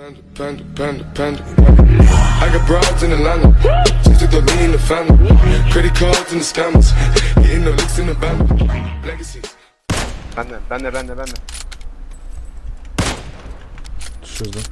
Panda, panda, panda, panda. I got broads in Atlanta. Just took the lean in the family. Credit cards and the scammers. Hitting the licks in the band. Legacies. Bende, bende, bende, bende. Düşürdüm.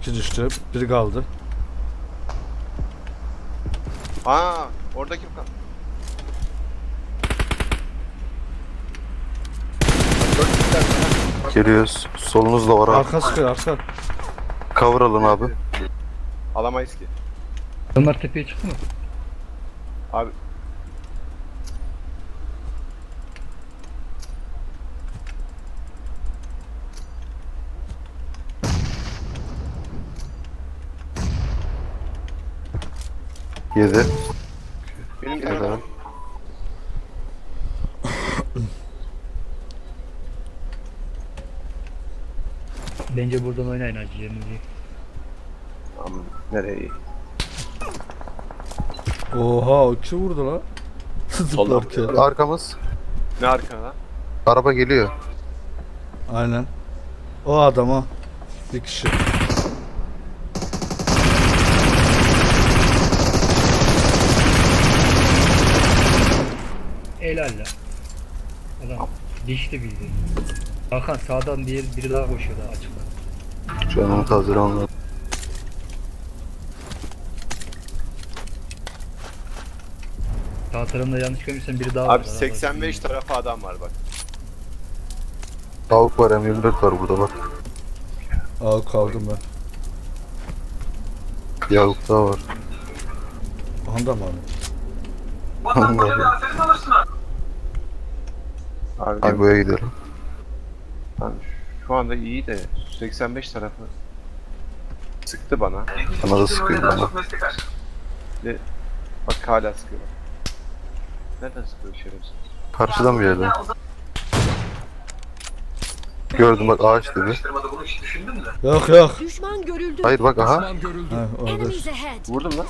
İki düştü. Biri kaldı. Aa, orada kim kaldı? Geliyoruz. Solunuz da var abi. Arka sıkıyor arka. Cover alın abi. Alamayız ki. Onlar tepeye çıktı mı? Abi Yedi. Bence buradan oynayın acı yerinizi. Aman, nereye? Oha o kim vurdu lan? Zıplarken. Arkamız. Ne arkana? Araba geliyor. Aynen. O adam o. Bir kişi. Helal la. Adam dişti bildi. Hakan sağdan diğer biri daha koşuyor daha açıkta. Şu an onu tazelemem lazım. Sağ tarafında yanlış görmüşsem biri daha var. Abi 85 tarafı adam var bak. Tavuk var M24 var burada bak. Aa kaldım ben. Yavuk daha var. Anda mı abi? Abi, Hadi buraya gidelim. Ben şu anda iyi de 85 tarafı sıktı bana. Bana da sıkıyor bana. Ve bak hala sıkıyor. Nereden sıkıyor şerefsiz? Karşıdan bir yerden. Gördüm bak ağaç dedi. Yok yok. Düşman görüldü. Hayır bak aha. Ha, orada. Enemies ahead. Vurdum lan.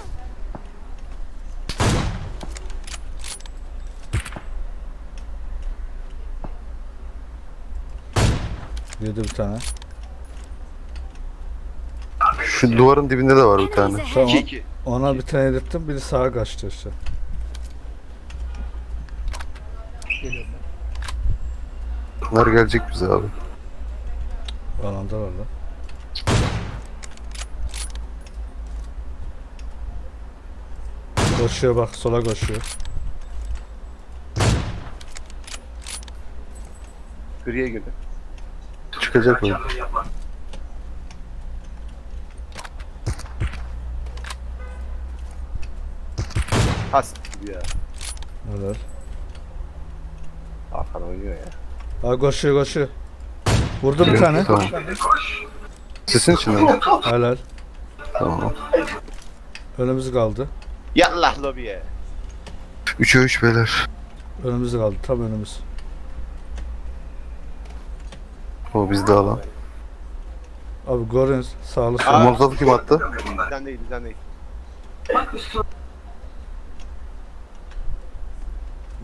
Yedi bir tane. Şu duvarın dibinde de var bir tane. Tamam. 2-2. Ona bir tane yedirttim. Biri sağa kaçtı işte. Geliyorum ben. Bunlar gelecek bize abi. Alanda var lan. Koşuyor bak sola koşuyor. Griye girdi. Çıkacak o. Has ya. Helal. Hakan oynuyor ya. Ha koşuyor koşuyor. Vurdu bir tane. Tamam. Sesin içinde mi? Helal. Tamam. Önümüz kaldı. Yallah lobiye. 3'e 3 beyler. Önümüz kaldı. Tam önümüz. O bizde alan. Abi görün sağlı Aa. sol. Molotofu kim attı? Bizden değil bizden değil.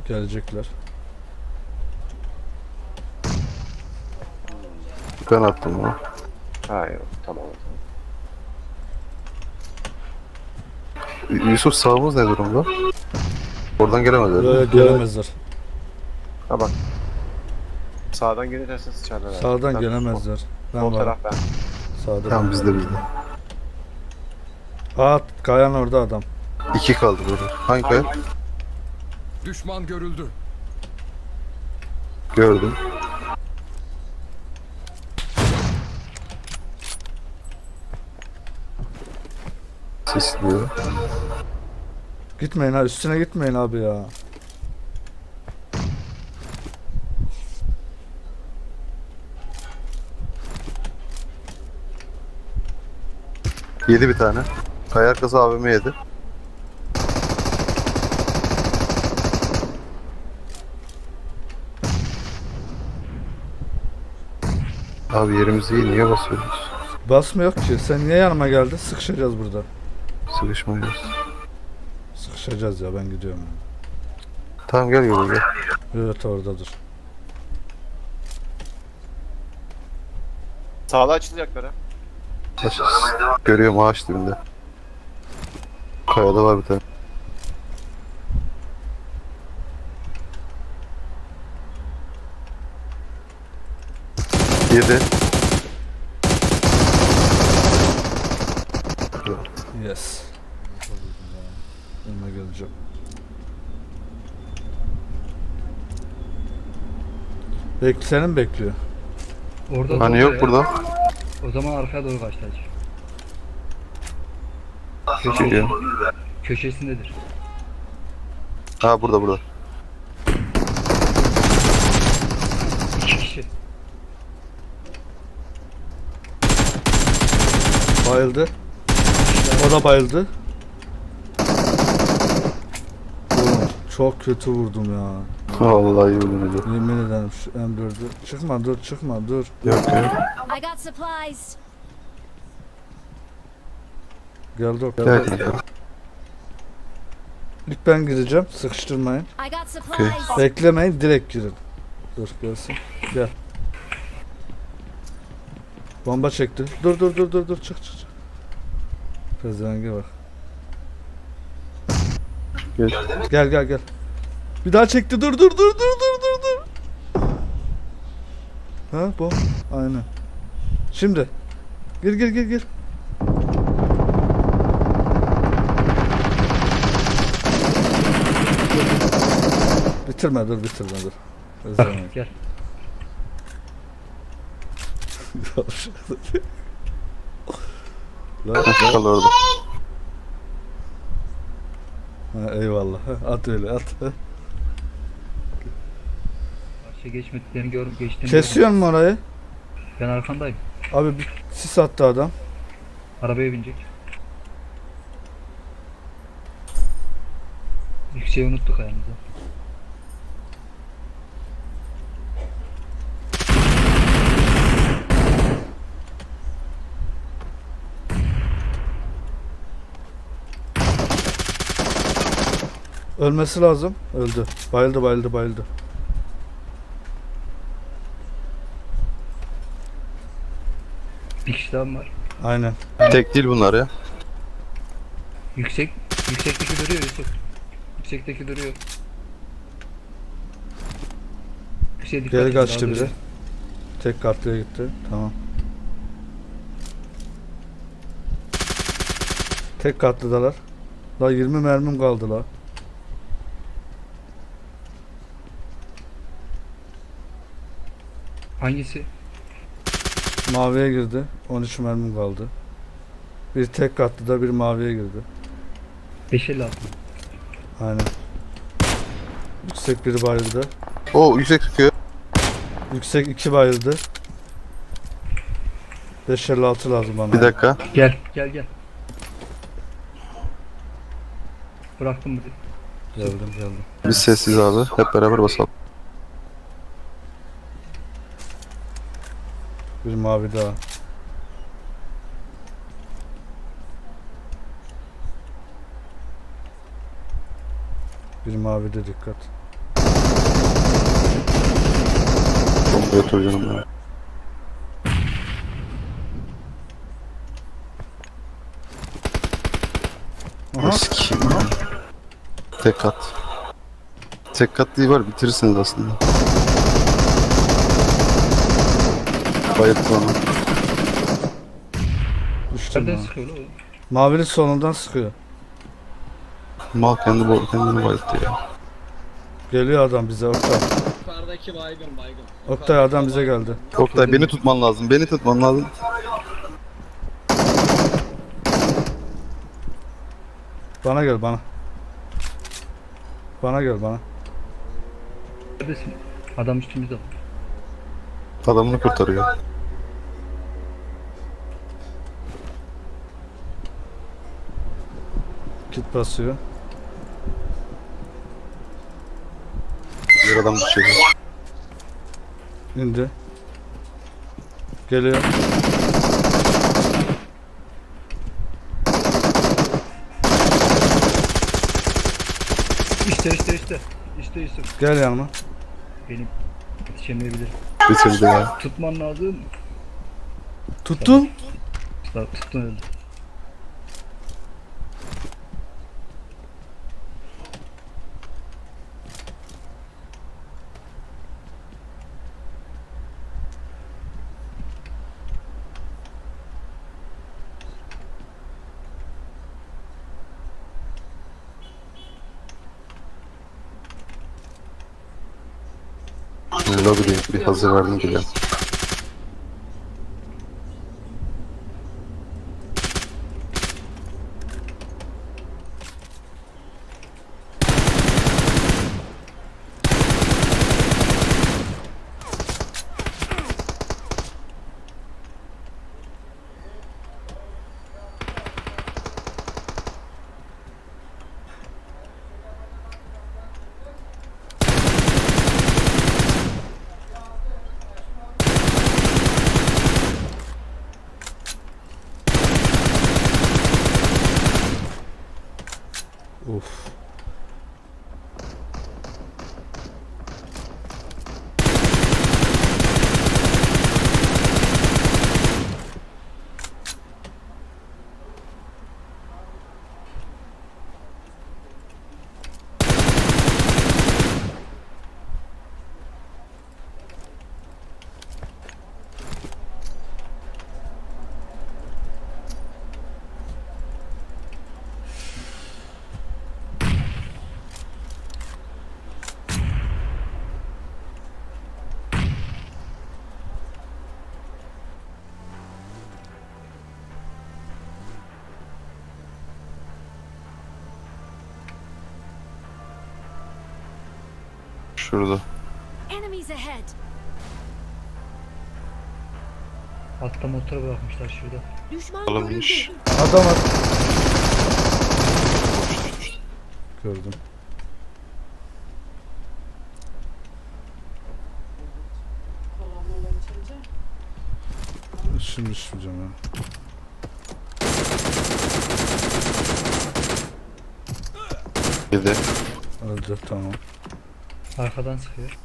Gelecekler. Ben attım onu. Ha yok tamam. Y- Yusuf sağımız ne durumda? Oradan gelemezler. Böyle gelemezler. Ha bak. Sağdan gelirse sıçarlar. abi. Sağdan Ben- gelemezler. Ben Sol varım. taraf ben. Sağda. Tamam bizde bizde. Aa kayan orada adam. 2 kaldı burada. Hangi kaya? Düşman görüldü. Gördüm. Sesliyor. Gitmeyin ha üstüne gitmeyin abi ya. Yedi bir tane. Kaya arkası AVM yedi. Abi yerimiz iyi niye basıyoruz? Basma yok ki. Sen niye yanıma geldin? Sıkışacağız burada. Sıkışmayacağız. Sıkışacağız ya ben gidiyorum. Tamam gel yürü gel. Evet orada dur. Sağda açılacaklar ha. Görüyorum ağaç dibinde. Kayada var bir tane. Yedi. Yes. Önüne geleceğim. Bek seni mi bekliyor? Orada Hani yok burada. O zaman arkaya doğru hacı. Geliyor. Köşesindedir. Ha burada burada. İki kişi. Bayıldı. O da bayıldı. Oğlum çok kötü vurdum ya. Vallahi ederim. Yemin ederim şu M4'ü. Çıkma dur çıkma dur. Yok yok. I got supplies. Gel dur. Gel kanka. İlk ben gireceğim. Sıkıştırmayın. I got supplies. Beklemeyin direkt girin. Dur gelsin. Gel. Bomba çekti. Dur dur dur dur dur çık çık. çık. Pezevenge bak. Gel. Gel gel gel. Bir daha çekti. Dur dur dur dur dur dur dur. Ha bu. Aynen. Şimdi. Gir gir gir gir. Bitirme dur bitirme dur. Pezevenge. Gel. Lan, Kal orada. ha, eyvallah. At öyle at. Karşıya geçmediklerini görüp geçtiğini Kesiyor mu orayı? Ben arkandayım. Abi bir sis attı adam. Arabaya binecek. Yükseği unuttuk ayağımıza. Ölmesi lazım. Öldü. Bayıldı bayıldı bayıldı. Mı var? Aynen. Tek değil bunlar ya. Yüksek, yüksekteki duruyor Yusuf. Yüksekteki duruyor. Yükseğe dikkat Geri edin, daha kaçtı duruyor. biri. Tek katlıya gitti. Tamam. Tek katlıdalar. La 20 mermim kaldı la. Hangisi? Maviye girdi. 13 mermim kaldı. Bir tek katlıda bir maviye girdi. 556. Aynen. Yüksek biri bayıldı. O yüksek çıkıyor. Yüksek 2 bayıldı. 556 lazım bana. Bir dakika. Gel, gel gel. Bıraktım mı? Geldim geldim. Biz sessiz abi. Hep beraber basalım. Bir mavi daha. Bir mavi de dikkat. Çok götür canım ya. Aha. Tek kat. Tek kat değil var bitirirsiniz aslında. Bayılttı onu. Düştüm Nereden sıkıyor lan? Mavinin sonundan sıkıyor. Mal kendi bo kendini bayılttı ya. Geliyor adam bize Oktay. Yukarıdaki baygın baygın. Oktay adam bize geldi. Oktay beni tutman lazım. Beni tutman lazım. Bana gel bana. Bana gel bana. Neredesin? Adam üstümüzde. Adamını kurtarıyor. Kit basıyor. Bir adam düşüyor. İndi. Geliyor. İşte işte işte. İşte Yusuf. Gel yanıma. Benim yetişemeyebilirim. Bitirdi ya. Tutman lazım. Tuttum. Bak tuttun öldü. Lobby'deyim. Bir hazır verdim geliyorum. Şurada. Enemies ahead. Altta motor bırakmışlar şurada. Düşman Alınmış. Adam at. Gördüm. Şimdi düşmeyeceğim ya. Yedi. Öldü tamam. Arkadan sıkıyor.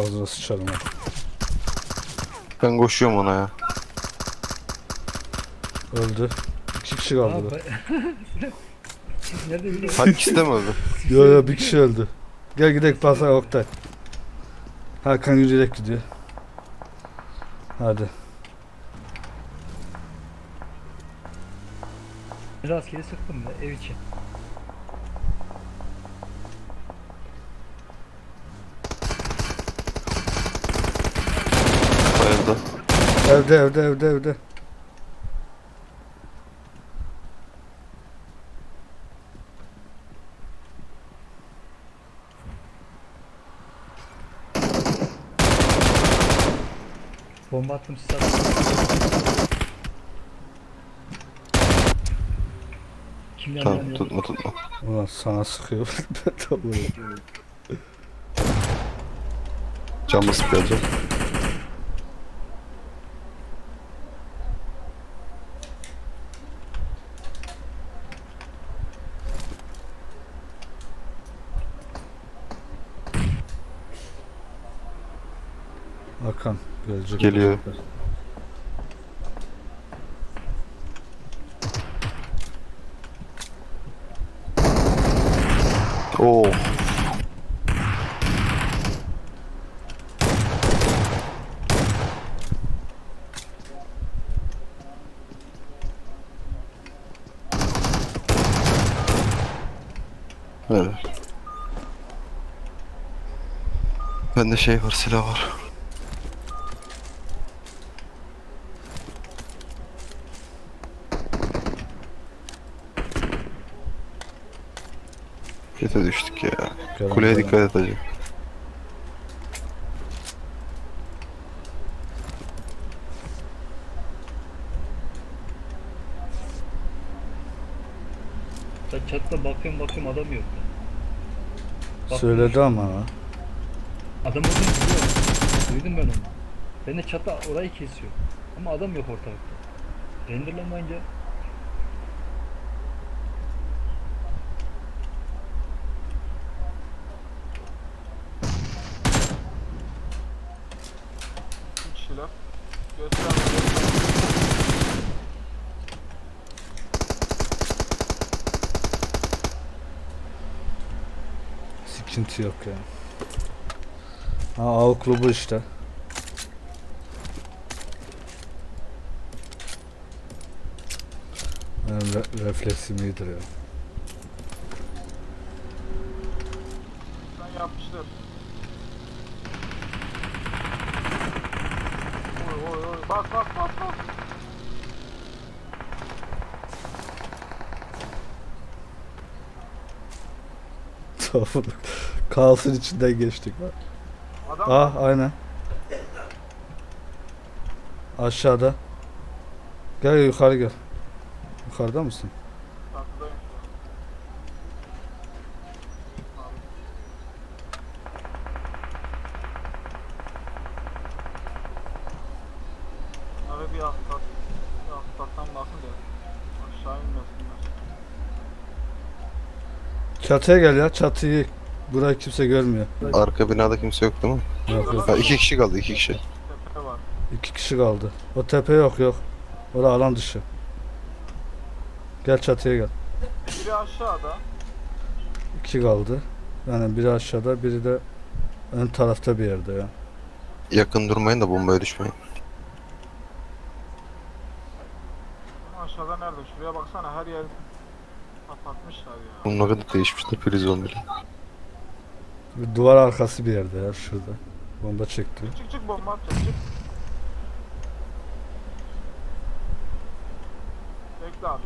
Ağzına sıçarım ha. Ben koşuyorum ona ya. Öldü. İki kişi kaldı. Abi, da. Siz nerede biliyorsunuz? Ha ikisi de mi öldü? Yo yo bir kişi öldü. Gel gidelim pasa Oktay. Hakan yürüyerek gidiyor. Hadi. Rastgele sıktım da ev için. Bayıldı. Evde evde evde evde. Bomba attım size. Kim Tamam yanıyor? tutma tutma. Ulan sana sıkıyor. Ben de vuruyorum. Cam basıp geleceğim. Hakan gelecek. Geliyor. Oo. Evet. Bende şey var, silah var. Kötü düştük ya. Gelen Kuleye gelen. dikkat et hacı. Ben çatıda bakıyorum bakıyorum adam yok. Bak- Söyledi ama ha. Adam olduğunu biliyorum. Duydum ben onu. Ben de çatı orayı kesiyor. Ama adam yok ortalıkta. Renderlamayınca Tikinti yok ya. Ha av klubu işte. Benim re- refleksim iyidir ya. Sen yapmıştır. Oy oy oy. Bak bak bak bak. Kaosun içinden geçtik. Adam Ah aynen. Aşağıda. Gel yukarı gel. Yukarıda mısın? Abi bir atlat. Bir atlattan bakın da. Aşağı inmesinler. Çatıya gel ya çatıyı. Burayı kimse görmüyor. Arka binada kimse yok değil mi? Yok yok. Ha, iki kişi kaldı iki kişi. Tepe var. İki kişi kaldı. O tepe yok yok. Orada alan dışı. Gel çatıya gel. Biri aşağıda. İki kaldı. Yani biri aşağıda biri de ön tarafta bir yerde ya. Yakın durmayın da bombaya düşmeyin. Aşağıda nerede? Şuraya baksana her yer kapatmışlar ya. Bunun ne kadar değişmişti prizon bile. Bir duvar arkası bir yerde ya şurada. Bomba çekti. Çık çık bomba atacak çık. Bekle abi.